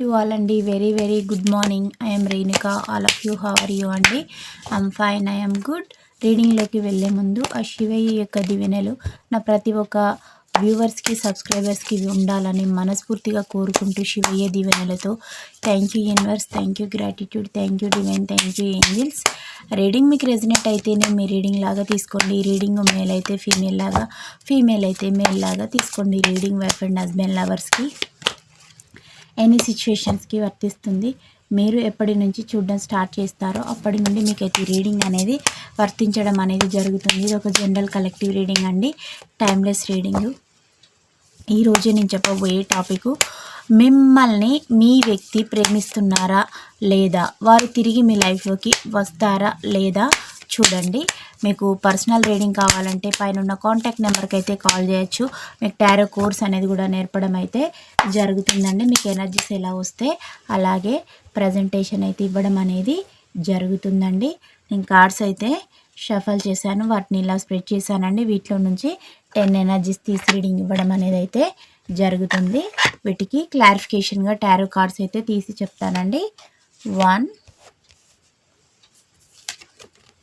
To all అండి. Very very good morning. I'm Renuka. All of you. How are you అండి? I'm fine. I'm good. రీడింగ్లోకి వెళ్ళే ముందు ఆ శివయ్య యొక్క దివెనలు నా ప్రతి ఒక్క వ్యూవర్స్కి సబ్స్క్రైబర్స్కి ఉండాలని మనస్ఫూర్తిగా కోరుకుంటూ శివయ్య దీవెనలతో thank you universe. Thank you gratitude. Thank you divine. Thank you angels. Reading మీకు రెజినెట్ అయితేనే మీ రీడింగ్ లాగా తీసుకోండి. రీడింగ్ మేల్ అయితే ఫీమేల్ లాగా ఫీమేల్ అయితే మేల్ లాగా తీసుకోండి. రీడింగ్ వైఫ్ అండ్ హస్బెండ్ లవర్స్కి. ఎనీ సిచ్యువేషన్స్కి వర్తిస్తుంది. మీరు ఎప్పటి నుంచి చూడడం స్టార్ట్ చేస్తారో అప్పటి నుండి మీకు అయితే రీడింగ్ అనేది వర్తించడం అనేది జరుగుతుంది. ఇది ఒక జనరల్ కలెక్టివ్ రీడింగ్ అండి. టైమ్లెస్ రీడింగ్ ఈరోజు నేను చెప్పబోయే టాపిక్ మిమ్మల్ని మీ వ్యక్తి ప్రేమిస్తున్నారా లేదా? వారు తిరిగి మీ లైఫ్లోకి వస్తారా లేదా? చూడండి. మీకు పర్సనల్ రీడింగ్ కావాలంటే పైన ఉన్న కాంటాక్ట్ నెంబర్కి అయితే కాల్ చేయొచ్చు. మీకు టారో కోర్స్ అనేది కూడా నేర్పడం అయితే జరుగుతుందండి. మీకు ఎనర్జీస్ ఎలా వస్తే అలాగే ప్రజెంటేషన్ అయితే ఇవ్వడం అనేది జరుగుతుందండి. నేను కార్డ్స్ అయితే షఫల్ చేశాను. వాటిని ఇలా స్ప్రెడ్ చేశానండి. వీటిలో నుంచి టెన్ ఎనర్జీస్ తీసి రీడింగ్ ఇవ్వడం అనేది అయితే జరుగుతుంది. వీటికి క్లారిఫికేషన్గా టారో కార్డ్స్ అయితే తీసి చెప్తానండి. One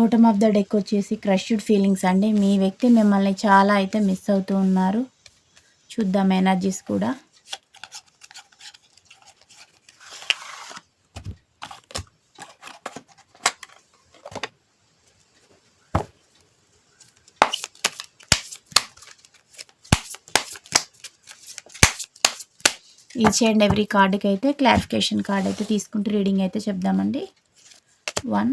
Bottom of the deck వచ్చేసి క్రష్డ్ ఫీలింగ్స్ అండి. మీ వ్యక్తి మిమ్మల్ని చాలా అయితే మిస్ అవుతూ ఉన్నారు. చూద్దాం ఎనర్జీస్ కూడా. ఈచ్ అండ్ ఎవ్రీ కార్డుకి అయితే క్లారిఫికేషన్ కార్డ్ అయితే తీసుకుంటూ రీడింగ్ అయితే చెప్దామండి. One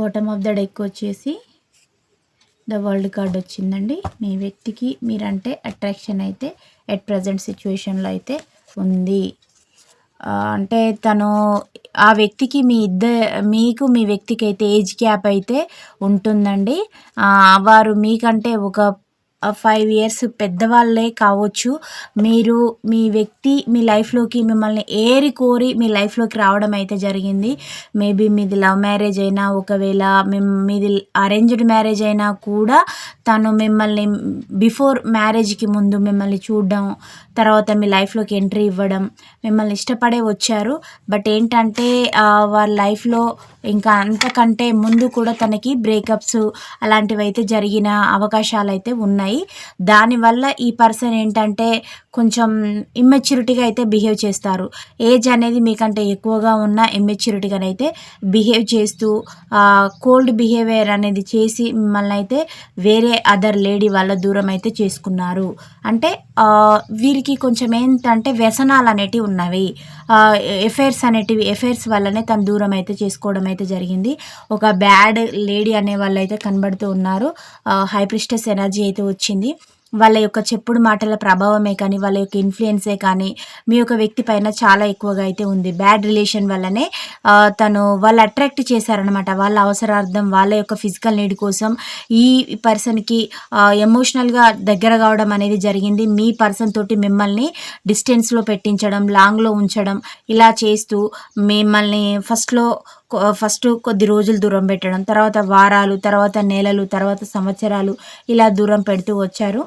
Bottom of the deck వచ్చేసి ద వరల్డ్ కార్డ్ వచ్చిందండి. మీ వ్యక్తికి మీరంటే అట్రాక్షన్ అయితే ఎట్ ప్రజెంట్ సిచ్యువేషన్లో అయితే ఉంది. అంటే తను ఆ వ్యక్తికి మీ ఇద్దరు మీకు మీ వ్యక్తికి అయితే ఏజ్ గ్యాప్ అయితే ఉంటుందండి. వారు మీకంటే ఒక ఫైవ్ ఇయర్స్ పెద్దవాళ్ళే కావచ్చు మీరు మీ వ్యక్తి మీ లైఫ్లోకి మిమ్మల్ని ఏరి కోరి మీ లైఫ్లోకి రావడం అయితే జరిగింది. మేబీ మీది లవ్ మ్యారేజ్ అయినా ఒకవేళ మీది అరేంజ్డ్ మ్యారేజ్ అయినా కూడా తను మిమ్మల్ని బిఫోర్ మ్యారేజ్కి ముందు మిమ్మల్ని చూడడం తర్వాత మీ లైఫ్లోకి ఎంట్రీ ఇవ్వడం మిమ్మల్ని ఇష్టపడే వచ్చారు. బట్ ఏంటంటే వాళ్ళ లైఫ్లో ఇంకా అంతకంటే ముందు కూడా తనకి బ్రేకప్స్ అలాంటివి అయితే జరిగిన అవకాశాలు అయితే ఉన్నాయి. దానివల్ల ఈ పర్సన్ ఏంటంటే కొంచెం ఇమ్మెచ్యూరిటీగా అయితే బిహేవ్ చేస్తారు. ఏజ్ అనేది మీకంటే ఎక్కువగా ఉన్న ఇమ్మెచ్యూరిటీగానైతే బిహేవ్ చేస్తూ కోల్డ్ బిహేవియర్ అనేది చేసి మిమ్మల్ని అయితే వేరే అదర్ లేడీ వాళ్ళ దూరం అయితే చేసుకున్నారు. అంటే వీరికి కొంచెం ఏంటంటే వ్యసనాలు అనేటివి ఉన్నవి. ఎఫైర్స్ అనేటివి ఎఫైర్స్ వల్లనే తను దూరం అయితే చేసుకోవడం అయితే జరిగింది. ఒక బ్యాడ్ లేడీ అనే వాళ్ళు అయితే కనబడుతూ ఉన్నారు. హైప్రిస్టస్ ఎనర్జీ అయితే వచ్చింది. వాళ్ళ యొక్క చెప్పుడు మాటల ప్రభావమే కానీ వాళ్ళ యొక్క ఇన్ఫ్లుయెన్సే కానీ మీ యొక్క వ్యక్తి పైన చాలా ఎక్కువగా అయితే ఉంది. బ్యాడ్ రిలేషన్ వల్లనే తను వాళ్ళు అట్రాక్ట్ చేశారనమాట వాళ్ళ అవసరార్థం వాళ్ళ యొక్క ఫిజికల్ నీడ్ కోసం ఈ పర్సన్కి ఎమోషనల్గా దగ్గర కావడం అనేది జరిగింది. మీ పర్సన్ తోటి మిమ్మల్ని డిస్టెన్స్లో పెట్టించడం లాంగ్లో ఉంచడం ఇలా చేస్తూ మిమ్మల్ని ఫస్ట్లో ఫస్ట్ కొద్ది రోజులు దూరం పెట్టడం తర్వాత వారాలు తర్వాత నెలలు తర్వాత సంవత్సరాలు ఇలా దూరం పెడుతూ వచ్చారు.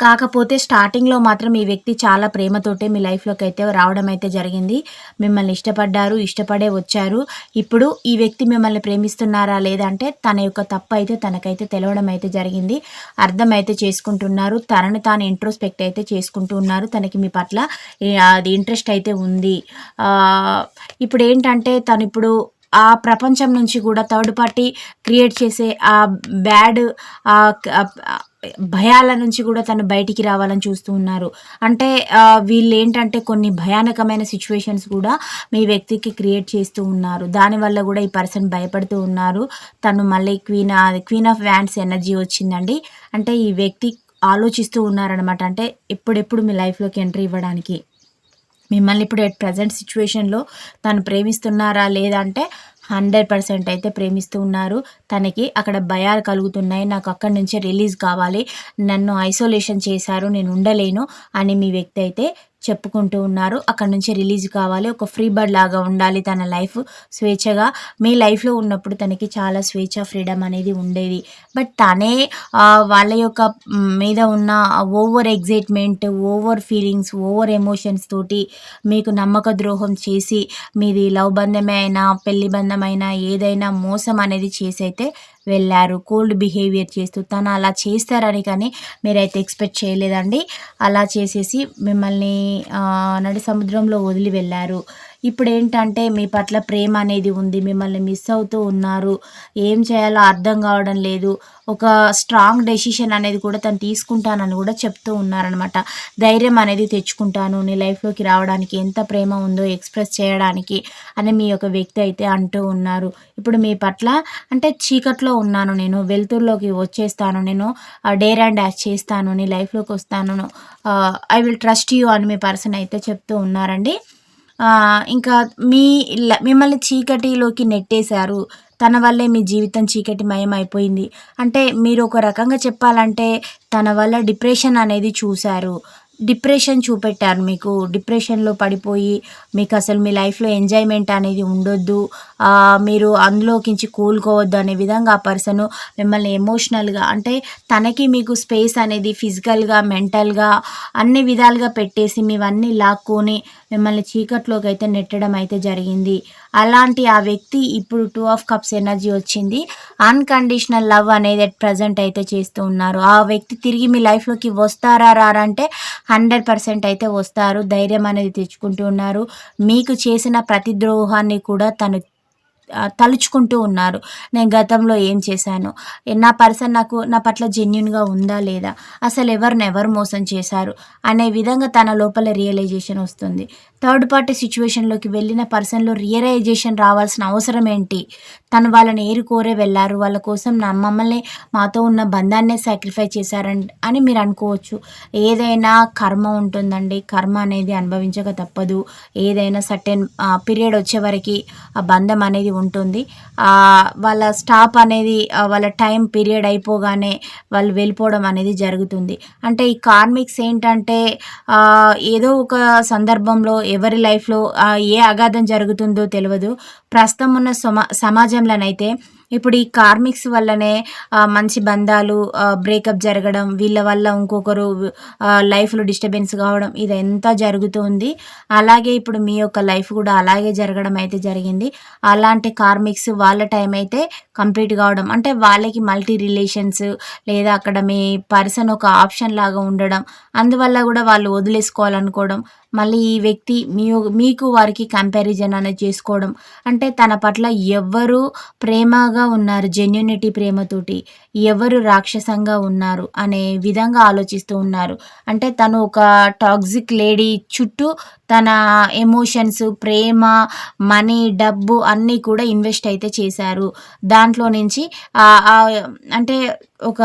కాకపోతే స్టార్టింగ్‌లో మాత్రం ఈ వ్యక్తి చాలా ప్రేమతోటే మీ లైఫ్‌లోకి అయితే రావడం అయితే జరిగింది. మిమ్మల్ని ఇష్టపడ్డారు. ఇష్టపడే వచ్చారు. ఇప్పుడు ఈ వ్యక్తి మిమ్మల్ని ప్రేమిస్తున్నారా లేదా అంటే తన యొక్క తప్పు అయితే తనకైతే తెలవడం అయితే జరిగింది. అర్థమైతే చేసుకుంటున్నారు. తనను తాను ఇంట్రోస్పెక్ట్ అయితే చేసుకుంటూ ఉన్నారు. తనకి మీ పట్ల అది ఇంట్రెస్ట్ అయితే ఉంది. ఇప్పుడు ఏంటంటే తను ఇప్పుడు ఆ ప్రపంచం నుంచి కూడా థర్డ్ పార్టీ క్రియేట్ చేసే ఆ బ్యాడ్ భయాల నుంచి కూడా తను బయటికి రావాలని చూస్తూ ఉన్నారు. అంటే వీళ్ళు ఏంటంటే కొన్ని భయానకమైన సిచ్యువేషన్స్ కూడా మీ వ్యక్తికి క్రియేట్ చేస్తూ ఉన్నారు. దానివల్ల కూడా ఈ పర్సన్ భయపడుతూ ఉన్నారు. తను మళ్ళీ queen queen of wands energy వచ్చిందండి. అంటే ఈ వ్యక్తి ఆలోచిస్తూ ఉన్నారనమాట. అంటే ఎప్పుడెప్పుడు మీ లైఫ్‌లోకి ఎంట్రీ ఇవ్వడానికి. మిమ్మల్ని ఇప్పుడు ఎట్ ప్రజెంట్ సిచ్యువేషన్లో తను ప్రేమిస్తున్నారా లేదా హండ్రెడ్ పర్సెంట్ అయితే ప్రేమిస్తూ ఉన్నారు. తనకి అక్కడ భయాలు కలుగుతున్నాయి. నాకు అక్కడి నుంచే రిలీజ్ కావాలి. నన్ను ఐసోలేషన్ చేశారు. నేను ఉండలేను అని మీ వ్యక్తి అయితే చెప్పుకుంటూ ఉన్నారు. అక్కడి నుంచి రిలీజ్ కావాలి. ఒక ఫ్రీ బర్డ్ లాగా ఉండాలి తన లైఫ్. స్వేచ్ఛగా మీ లైఫ్‌లో ఉన్నప్పుడు తనకి చాలా స్వేచ్ఛ, ఫ్రీడమ్ అనేది ఉండేది. బట్ తనే వాళ్ళ యొక్క మీద ఉన్న over excitement over feelings, over emotions తోటి మీకు నమ్మక ద్రోహం చేసి మీది లవ్ బంధమే అయినా, పెళ్ళి బంధమైనా ఏదైనా మోసం అనేది చేసైతే వెళ్ళారు కోల్డ్ బిహేవియర్ చేస్తూ తను అలా చేస్తారని కానీ మీరైతే ఎక్స్‌పెక్ట్ చేయలేదండి. అలా చేసేసి మిమ్మల్ని నడి సముద్రంలో వదిలి వెళ్ళారు ఇప్పుడు ఏంటంటే మీ పట్ల ప్రేమ అనేది ఉంది. మిమ్మల్ని మిస్ అవుతూ ఉన్నారు. ఏం చేయాలో అర్థం కావడం లేదు. ఒక స్ట్రాంగ్ డెసిషన్ అనేది కూడా తను తీసుకుంటానని కూడా చెప్తూ ఉన్నారనమాట. ధైర్యం అనేది తెచ్చుకుంటాను. నీ లైఫ్‌లోకి రావడానికి ఎంత ప్రేమ ఉందో ఎక్స్‌ప్రెస్ చేయడానికి అని మీ యొక్క వ్యక్తి అయితే అంటూ ఉన్నారు. ఇప్పుడు మీ పట్ల అంటే చీకట్లో ఉన్నాను నేను. వెలుతురులోకి వచ్చేస్తాను నేను. డేర్ అండ్ డాష్ చేస్తాను. నీ లైఫ్‌లోకి వస్తాను. ఐ విల్ ట్రస్ట్ యూ అని మీ పర్సన్ అయితే చెప్తూ ఉన్నారండి. ఇంకా మీ ల మిమ్మల్ని చీకటిలోకి నెట్టేశారు. తన వల్లే మీ జీవితం చీకటిమయం అయిపోయింది. అంటే మీరు ఒక రకంగా చెప్పాలంటే తన వల్ల డిప్రెషన్ అనేది చూశారు డిప్రెషన్ చూపెట్టారు మీకు. డిప్రెషన్‌లో పడిపోయి మీకు అసలు మీ లైఫ్‌లో ఎంజాయ్‌మెంట్ అనేది ఉండొద్దు. మీరు అందులోకించి కోలుకోవద్దు అనే విధంగా ఆ పర్సను మిమ్మల్ని ఎమోషనల్‌గా అంటే తనకి మీకు స్పేస్ అనేది ఫిజికల్‌గా, మెంటల్‌గా అన్ని విధాలుగా పెట్టేసి మీవన్నీ లాక్కొని మిమ్మల్ని చీకట్లోకి అయితే నెట్టడం అయితే జరిగింది. అలాంటి ఆ వ్యక్తి ఇప్పుడు టూ ఆఫ్ కప్స్ ఎనర్జీ వచ్చింది. అన్‌కండిషనల్ లవ్ అనేది అట్ ప్రెజెంట్ అయితే చేస్తూ ఉన్నారు. ఆ వ్యక్తి తిరిగి మీ లైఫ్‌లోకి వస్తారా రారా అంటే 100% అయితే వస్తారు. ధైర్యం అనేది తెచ్చుకుంటూ ఉన్నారు. మీకు చేసిన ప్రతి ద్రోహాన్ని కూడా తను తలుచుకుంటూ ఉన్నారు. నేను గతంలో ఏం చేశాను? నా పర్సన్ నాకు నా పట్ల జెన్యున్గా ఉందా లేదా? అసలు ఎవరిని ఎవరు మోసం చేశారు? అనే విధంగా తన లోపల రియలైజేషన్ వస్తుంది. థర్డ్ పార్టీ సిచ్యువేషన్లోకి వెళ్ళిన పర్సన్‌లో రియలైజేషన్ రావాల్సిన అవసరం ఏంటి? తను వాళ్ళని ఏరు కోరే వెళ్ళారు వాళ్ళ కోసం నా మమ్మల్ని మాతో ఉన్న బంధాన్నే సాక్రిఫై చేశారండి అని మీరు అనుకోవచ్చు. ఏదైనా కర్మ ఉంటుందండి. కర్మ అనేది అనుభవించక తప్పదు. ఏదైనా సర్టెన్ పీరియడ్ వచ్చే వరకు ఆ బంధం అనేది ఉంటుంది. వాళ్ళ స్టాప్ అనేది వాళ్ళ టైం పీరియడ్ అయిపోగానే వాళ్ళు వెళ్ళిపోవడం అనేది జరుగుతుంది. అంటే ఈ కార్మిక్స్ ఏంటంటే ఏదో ఒక సందర్భంలో ఎవరి లైఫ్‌లో ఏ అగాధం జరుగుతుందో తెలియదు ప్రస్తుతం ఉన్న సమా సమాజంలోనైతే ఇప్పుడు ఈ కార్మిక్స్ వల్లనే మంచి బంధాలు బ్రేకప్ జరగడం, వీళ్ళ వల్ల ఇంకొకరు లైఫ్‌లో డిస్టర్బెన్స్ కావడం ఇది ఎంత జరుగుతుంది. అలాగే ఇప్పుడు మీ యొక్క లైఫ్ కూడా అలాగే జరగడం అయితే జరిగింది. అలాంటి కార్మిక్స్ వాళ్ళ టైం అయితే కంప్లీట్ కావడం అంటే వాళ్ళకి మల్టీ రిలేషన్స్ లేదా అక్కడ మీ పర్సన్ ఒక ఆప్షన్ లాగా ఉండడం. అందువల్ల కూడా వాళ్ళు వదిలేసుకోవాలనుకోవడం. మళ్ళీ ఈ వ్యక్తి మీ మీకు వారికి కంపారిజన్ అనేది చేసుకోవడం. అంటే తన పట్ల ఎవ్వరూ ప్రేమగా ఉన్నారు. జెన్యునిటీ ప్రేమతోటి. ఎవరు రాక్షసంగా ఉన్నారు అనే విధంగా ఆలోచిస్తూ ఉన్నారు. అంటే తను ఒక టాక్సిక్ లేడీ చుట్టూ తన ఎమోషన్స్, ప్రేమ, మనీ, డబ్బు అన్నీ కూడా ఇన్వెస్ట్ అయితే చేశారు. దాంట్లో నుంచి అంటే ఒక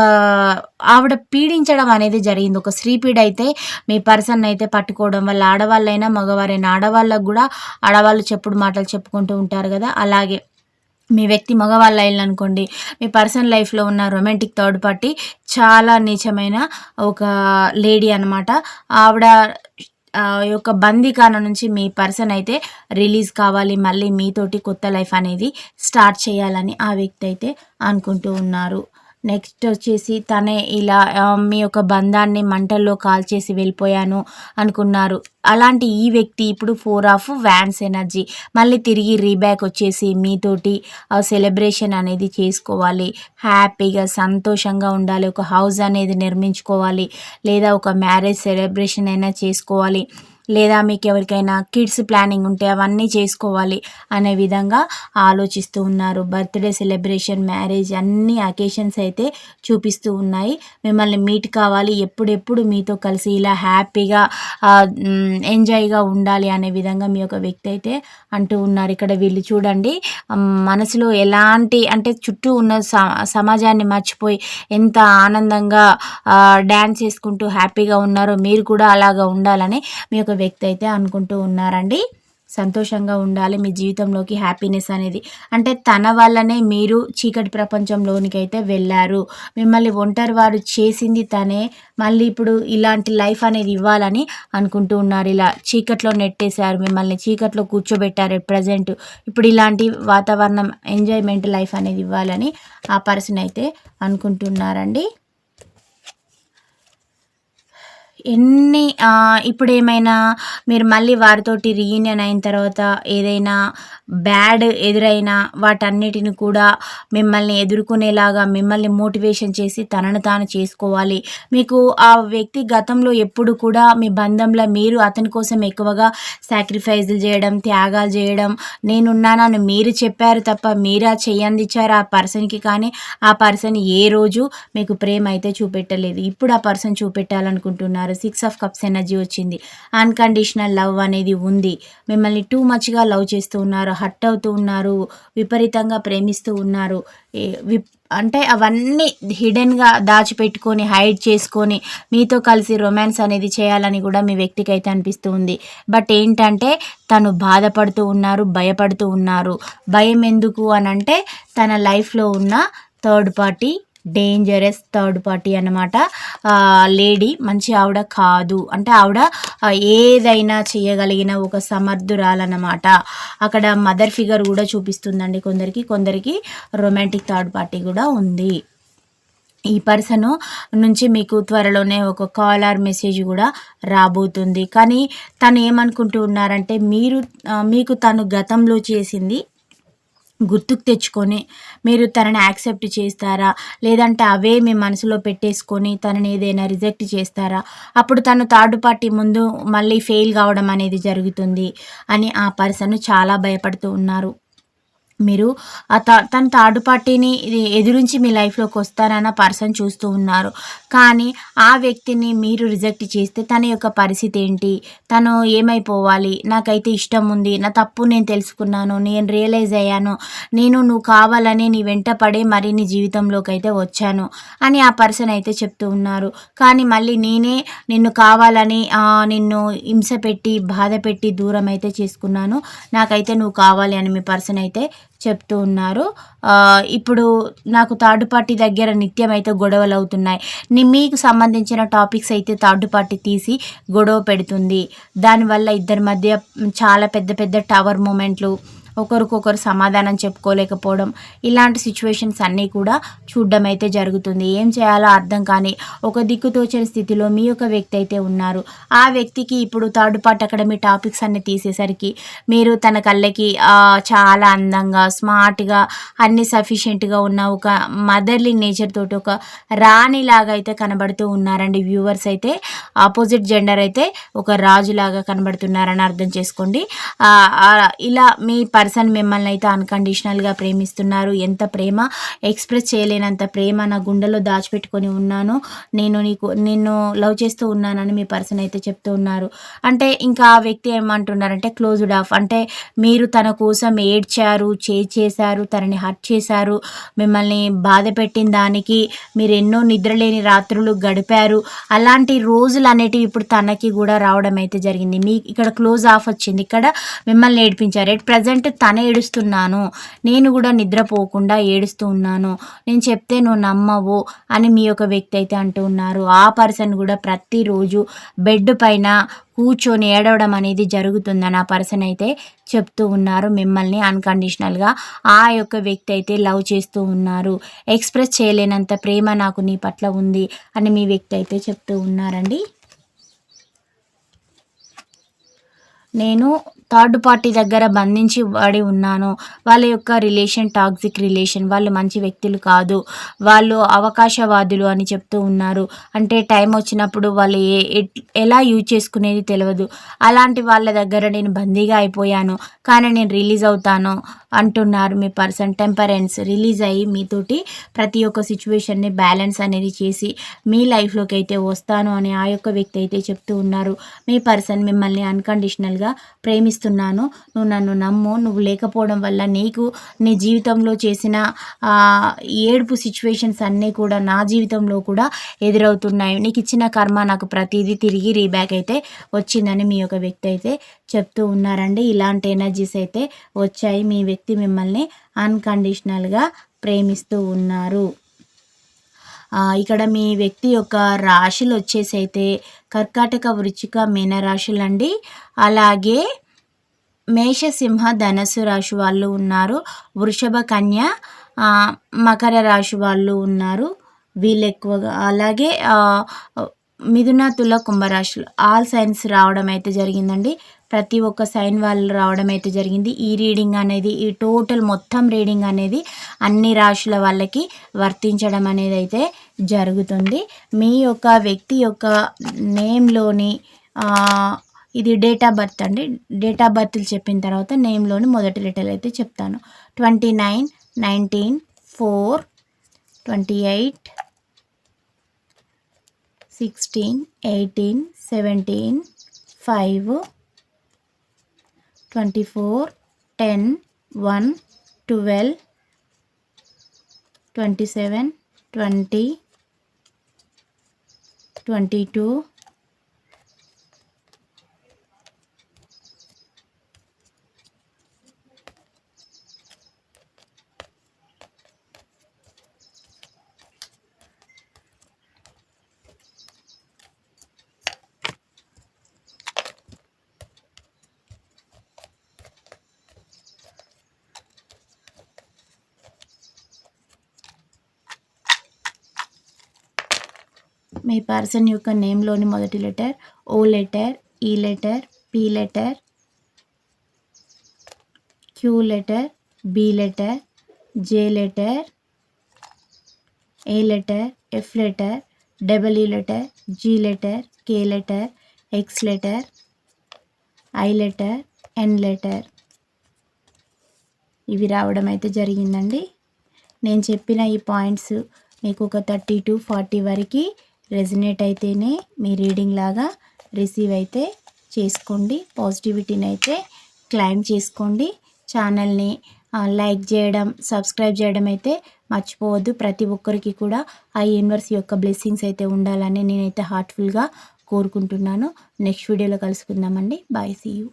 ఆవిడ పీడించడం అనేది జరిగింది. ఒక స్త్రీ పీడ అయితే మీ పర్సన్ అయితే పట్టుకోవడం వల్ల ఆడవాళ్ళైనా, మగవారైనా ఆడవాళ్ళకు కూడా ఆడవాళ్ళు చెప్పుడు మాటలు చెప్పుకుంటూ ఉంటారు కదా! అలాగే మీ వ్యక్తి మగవాళ్ళు అనుకోండి మీ పర్సన్ లైఫ్‌లో ఉన్న రొమాంటిక్ థర్డ్ పార్టీ చాలా నీచమైన ఒక లేడీ అనమాట. ఆవిడ యొక్క బందీకాన నుంచి మీ పర్సన్ అయితే రిలీజ్ కావాలి. మళ్ళీ మీతోటి కొత్త లైఫ్ అనేది స్టార్ట్ చేయాలని ఆ వ్యక్తి అయితే అనుకుంటూ ఉన్నారు. నెక్స్ట్ వచ్చేసి తనే ఇలా మీ యొక్క బంధాన్ని మంటల్లో కాల్చేసి వెళ్ళిపోయాను అనుకున్నారు. అలాంటి ఈ వ్యక్తి ఇప్పుడు ఫోర్ ఆఫ్ వ్యాన్స్ ఎనర్జీ. మళ్ళీ తిరిగి రీబ్యాక్ వచ్చేసి మీతోటి సెలబ్రేషన్ అనేది చేసుకోవాలి. హ్యాపీగా సంతోషంగా ఉండాలి. ఒక హౌస్ అనేది నిర్మించుకోవాలి. లేదా ఒక మ్యారేజ్ సెలబ్రేషన్ అయినా చేసుకోవాలి. లేదా మీకు ఎవరికైనా కిడ్స్ ప్లానింగ్ ఉంటే అవన్నీ చేసుకోవాలి అనే విధంగా ఆలోచిస్తూ ఉన్నారు. బర్త్డే సెలబ్రేషన్ మ్యారేజ్ అన్ని అకేషన్స్ అయితే చూపిస్తూ ఉన్నాయి. మిమ్మల్ని మీట్ కావాలి ఎప్పుడెప్పుడు మీతో కలిసి ఇలా హ్యాపీగా ఎంజాయ్గా ఉండాలి అనే విధంగా మీ యొక్క వ్యక్తి అయితే అంటూ ఉన్నారు. ఇక్కడ వీళ్ళు చూడండి మనసులో ఎలాంటి అంటే చుట్టూ ఉన్న స- సమాజాన్ని మర్చిపోయి ఎంత ఆనందంగా డ్యాన్స్ చేసుకుంటూ హ్యాపీగా ఉన్నారో మీరు కూడా అలాగా ఉండాలని మీ యొక్క వ్యక్తి అయితే అనుకుంటూ ఉన్నారండి. సంతోషంగా ఉండాలి మీ జీవితంలోకి హ్యాపీనెస్ అనేది. అంటే తన వల్లనే మీరు చీకటి ప్రపంచంలోనికి అయితే వెళ్ళారు. మిమ్మల్ని ఒంటరి వారు చేసింది తనే. మళ్ళీ ఇప్పుడు ఇలాంటి లైఫ్ అనేది ఇవ్వాలని అనుకుంటూ ఉన్నారు. ఇలా చీకట్లో నెట్టేశారు మిమ్మల్ని చీకట్లో కూర్చోబెట్టారు ప్రజెంట్ ఇప్పుడు ఇలాంటి వాతావరణం ఎంజాయ్మెంట్ లైఫ్ అనేది ఇవ్వాలని ఆ పర్సన్ అయితే అనుకుంటున్నారండి. ఎన్ని ఇప్పుడు ఏమైనా మీరు మళ్ళీ వారితోటి రీయూనియన్ అయిన తర్వాత ఏదైనా బ్యాడ్ ఎదురైనా వాటన్నిటిని కూడా మిమ్మల్ని ఎదుర్కొనేలాగా మిమ్మల్ని మోటివేషన్ చేసి తనను తాను చేసుకోవాలి. మీకు ఆ వ్యక్తి గతంలో ఎప్పుడు కూడా మీ బంధంలో మీరు అతని కోసం ఎక్కువగా సాక్రిఫైజులు చేయడం త్యాగాలు చేయడం నేనున్నానని మీరు చెప్పారు తప్ప మీరా చెయ్యందిచ్చారు ఆ పర్సన్కి కానీ ఆ పర్సన్ ఏ రోజు మీకు ప్రేమ అయితే చూపెట్టలేదు. ఇప్పుడు ఆ పర్సన్ చూపెట్టాలనుకుంటున్నారు. సిక్స్ ఆఫ్ కప్స్ ఎనర్జీ వచ్చింది. అన్కండిషనల్ లవ్ అనేది ఉంది. మిమ్మల్ని టూ మచ్గా లవ్ చేస్తూ ఉన్నారు హట్ అవుతూ ఉన్నారు విపరీతంగా ప్రేమిస్తూ ఉన్నారు. విప్ అంటే అవన్నీ హిడెన్గా దాచిపెట్టుకొని హైడ్ చేసుకొని మీతో కలిసి రొమాన్స్ అనేది చేయాలని కూడా మీ వ్యక్తికి అయితే అనిపిస్తూ ఉంది. బట్ ఏంటంటే తను బాధపడుతూ ఉన్నారు భయపడుతూ ఉన్నారు. భయం ఎందుకు అని అంటే తన లైఫ్లో ఉన్న third party dangerous third party అనమాట లేడీ మంచి ఆవిడ కాదు. అంటే ఆవిడ ఏదైనా చేయగలిగిన ఒక సమర్థురాలన్నమాట. అక్కడ మదర్ ఫిగర్ కూడా చూపిస్తుందండి కొందరికి. కొందరికి రొమాంటిక్ థర్డ్ పార్టీ కూడా ఉంది. ఈ పర్సన్ నుంచి మీకు త్వరలోనే ఒక కాల్ ఆర్ మెసేజ్ కూడా రాబోతుంది. కానీ తను ఏమనుకుంటూ ఉన్నారంటే మీరు మీకు తను గతంలో చేసింది గుర్తుకు తెచ్చుకొని మీరు తనని యాక్సెప్ట్ చేస్తారా? లేదంటే అవే మీ మనసులో పెట్టేసుకొని తనని ఏదైనా రిజెక్ట్ చేస్తారా? అప్పుడు తను థర్డ్ పార్టీ ముందు మళ్ళీ ఫెయిల్ కావడం అనేది జరుగుతుంది అని ఆ పర్సన్ చాలా భయపడుతూ ఉన్నారు. మీరు త- తన థర్డ్ పార్టీని ఎదురించి మీ లైఫ్లోకి వస్తారన్న పర్సన్ చూస్తూ ఉన్నారు. కానీ ఆ వ్యక్తిని మీరు రిజెక్ట్ చేస్తే తన యొక్క పరిస్థితి ఏంటి? తను ఏమైపోవాలి? నాకైతే ఇష్టం ఉంది. నా తప్పు నేను తెలుసుకున్నాను. నేను రియలైజ్ అయ్యాను. నేను నువ్వు కావాలని నీ వెంట పడే మరి నీ జీవితంలోకి అయితే వచ్చాను అని ఆ పర్సన్ అయితే చెప్తూ ఉన్నారు. కానీ మళ్ళీ నేనే నిన్ను కావాలని నిన్ను హింస పెట్టి బాధ పెట్టి దూరం అయితే చేసుకున్నాను. నాకైతే నువ్వు కావాలి అని మీ పర్సన్ అయితే చెప్తూ ఉన్నారు. ఇప్పుడు నాకు థర్డ్ పార్టీ దగ్గర నిత్యం అయితే గొడవలు అవుతున్నాయి. మీకు సంబంధించిన టాపిక్స్ అయితే థర్డ్ పార్టీ తీసి గొడవ పెడుతుంది. దానివల్ల ఇద్దరి మధ్య చాలా పెద్ద పెద్ద టవర్ మూమెంట్లు ఒకరికొకరు సమాధానం చెప్పుకోలేకపోవడం ఇలాంటి సిచ్యువేషన్స్ అన్నీ కూడా చూడడం అయితే జరుగుతుంది. ఏం చేయాలో అర్థం కానీ ఒక దిక్కుతోచని స్థితిలో మీ యొక్క వ్యక్తి అయితే ఉన్నారు. ఆ వ్యక్తికి ఇప్పుడు థర్డ్ పార్ట్ అకాడమీ టాపిక్స్ అన్ని తీసేసరికి మీరు తన కళ్ళకి చాలా అందంగా స్మార్ట్గా అన్ని సఫిషియెంట్గా ఉన్న ఒక మదర్లీ నేచర్ తోటి ఒక రాణిలాగా అయితే కనబడుతూ ఉన్నారండి. వ్యూవర్స్ అయితే ఆపోజిట్ జెండర్ అయితే ఒక రాజులాగా కనబడుతున్నారని అర్థం చేసుకోండి. ఇలా మీ పర్సన్ మిమ్మల్ని అయితే అన్కండిషనల్గా ప్రేమిస్తున్నారు. ఎంత ప్రేమ? ఎక్స్ప్రెస్ చేయలేనంత ప్రేమ నా గుండెలో దాచిపెట్టుకొని ఉన్నాను. నేను నీకు నిన్ను లవ్ చేస్తూ ఉన్నానని మీ పర్సన్ అయితే చెప్తూ ఉన్నారు. అంటే ఇంకా ఆ వ్యక్తి ఏమంటున్నారంటే క్లోజ్డ్ ఆఫ్ అంటే మీరు తన కోసం ఏడ్చారు చే చేశారు తనని హర్ట్ చేశారు మిమ్మల్ని బాధ పెట్టిన దానికి మీరు ఎన్నో నిద్రలేని రాత్రులు గడిపారు. అలాంటి రోజులు అనేటివి ఇప్పుడు తనకి కూడా రావడం అయితే జరిగింది. మీ ఇక్కడ క్లోజ్ ఆఫ్ వచ్చింది. ఇక్కడ మిమ్మల్ని ఏడిపించారు. ఎట్ ప్రజెంట్ తనే ఏడుస్తున్నాను. నేను కూడా నిద్రపోకుండా ఏడుస్తూ ఉన్నాను. నేను చెప్తే నువ్వు నమ్మవు అని మీ యొక్క వ్యక్తి అయితే అంటూ ఉన్నారు. ఆ పర్సన్ కూడా ప్రతిరోజు బెడ్ పైన కూర్చొని ఏడవడం అనేది జరుగుతుందని ఆ పర్సన్ అయితే చెప్తూ ఉన్నారు. మిమ్మల్ని అన్కండిషనల్గా ఆ యొక్క వ్యక్తి అయితే లవ్ చేస్తూ ఉన్నారు. ఎక్స్ప్రెస్ చేయలేనంత ప్రేమ నాకు నీ పట్ల ఉంది అని మీ వ్యక్తి అయితే చెప్తూ ఉన్నారండి. నేను థర్డ్ పార్టీ దగ్గర బంధించి పడి ఉన్నాను. వాళ్ళ యొక్క రిలేషన్ టాక్సిక్ రిలేషన్ వాళ్ళు మంచి వ్యక్తులు కాదు. వాళ్ళు అవకాశవాదులు అని చెప్తూ ఉన్నారు. అంటే టైం వచ్చినప్పుడు వాళ్ళు ఏ ఎలా యూజ్ చేసుకునేది తెలియదు అలాంటి వాళ్ళ దగ్గర నేను బందీగా అయిపోయాను. కానీ నేను రిలీజ్ అవుతాను అంటున్నారు మీ పర్సన్. టెంపరెన్స్ రిలీజ్ అయ్యి మీతోటి ప్రతి ఒక్క సిచ్యువేషన్ని బ్యాలెన్స్ అనేది చేసి మీ లైఫ్లోకి అయితే వస్తాను అని ఆ యొక్క వ్యక్తి అయితే చెప్తూ ఉన్నారు. మీ పర్సన్ మిమ్మల్ని అన్కండిషనల్గా ప్రేమిస్తున్నాను నువ్వు నన్ను నమ్ము నువ్వు లేకపోవడం వల్ల నీకు నీ జీవితంలో చేసిన ఏడుపు సిచ్యువేషన్స్ అన్నీ కూడా నా జీవితంలో కూడా ఎదురవుతున్నాయి. నీకు ఇచ్చిన కర్మ నాకు ప్రతిదీ తిరిగి రీబ్యాక్ అయితే వచ్చిందని మీ యొక్క వ్యక్తి అయితే చెప్తూ ఉన్నారండి. ఇలాంటి ఎనర్జీస్ అయితే వచ్చాయి. మీ వ్యక్తి మిమ్మల్ని అన్కండిషనల్గా ప్రేమిస్తూ ఉన్నారు. ఇక్కడ మీ వ్యక్తి యొక్క రాశులు వచ్చేసి అయితే కర్కాటక వృచ్చిక మీన రాశులు అండి అలాగే మేషసింహ ధనస్సు రాశి వాళ్ళు ఉన్నారు. వృషభ కన్య మకర రాశి వాళ్ళు ఉన్నారు. వీళ్ళు ఎక్కువగా అలాగే మిథున తుల కుంభరాశులు. ఆల్ సైన్స్ రావడం అయితే జరిగిందండి. ప్రతి ఒక్క సైన్ వాళ్ళు రావడం అయితే జరిగింది. ఈ రీడింగ్ అనేది ఈ టోటల్ మొత్తం రీడింగ్ అనేది అన్ని రాశుల వాళ్ళకి వర్తించడం అనేది అయితే జరుగుతుంది. మీ యొక్క వ్యక్తి యొక్క నేమ్లోని ఇది డేట్ ఆఫ్ బర్త్ అండి. డేట్ ఆఫ్ బర్త్లు చెప్పిన తర్వాత నేమ్లోని మొదటి లెటర్ అయితే చెప్తాను. Twenty nine nineteen four twenty eight sixteen eighteen seventeen five twenty four ten one twelve twenty seven twenty twenty two మీ పర్సన్ యొక్క నేమ్లోని మొదటి letter O letter E letter P letter Q letter B letter J letter A letter F letter double letter G letter K letter X letter I letter N letter. ఇవి రావడం అయితే జరిగిందండి. నేను చెప్పిన ఈ పాయింట్స్ మీకు ఒక థర్టీ టు ఫార్టీ వరకు రెజినేట్ అయితేనే మీ రీడింగ్ లాగా రిసీవ్ అయితే చేసుకోండి. పాజిటివిటీని అయితే క్లైమ్ చేసుకోండి. ఛానల్ని లైక్ చేయడం సబ్స్క్రైబ్ చేయడం అయితే మర్చిపోవద్దు. ప్రతి ఒక్కరికి కూడా ఆ యూనివర్స్ యొక్క బ్లెస్సింగ్స్ అయితే ఉండాలని నేనైతే హార్ట్ఫుల్గా కోరుకుంటున్నాను. నెక్స్ట్ వీడియోలో కలుసుకుందామండి. Bye see you.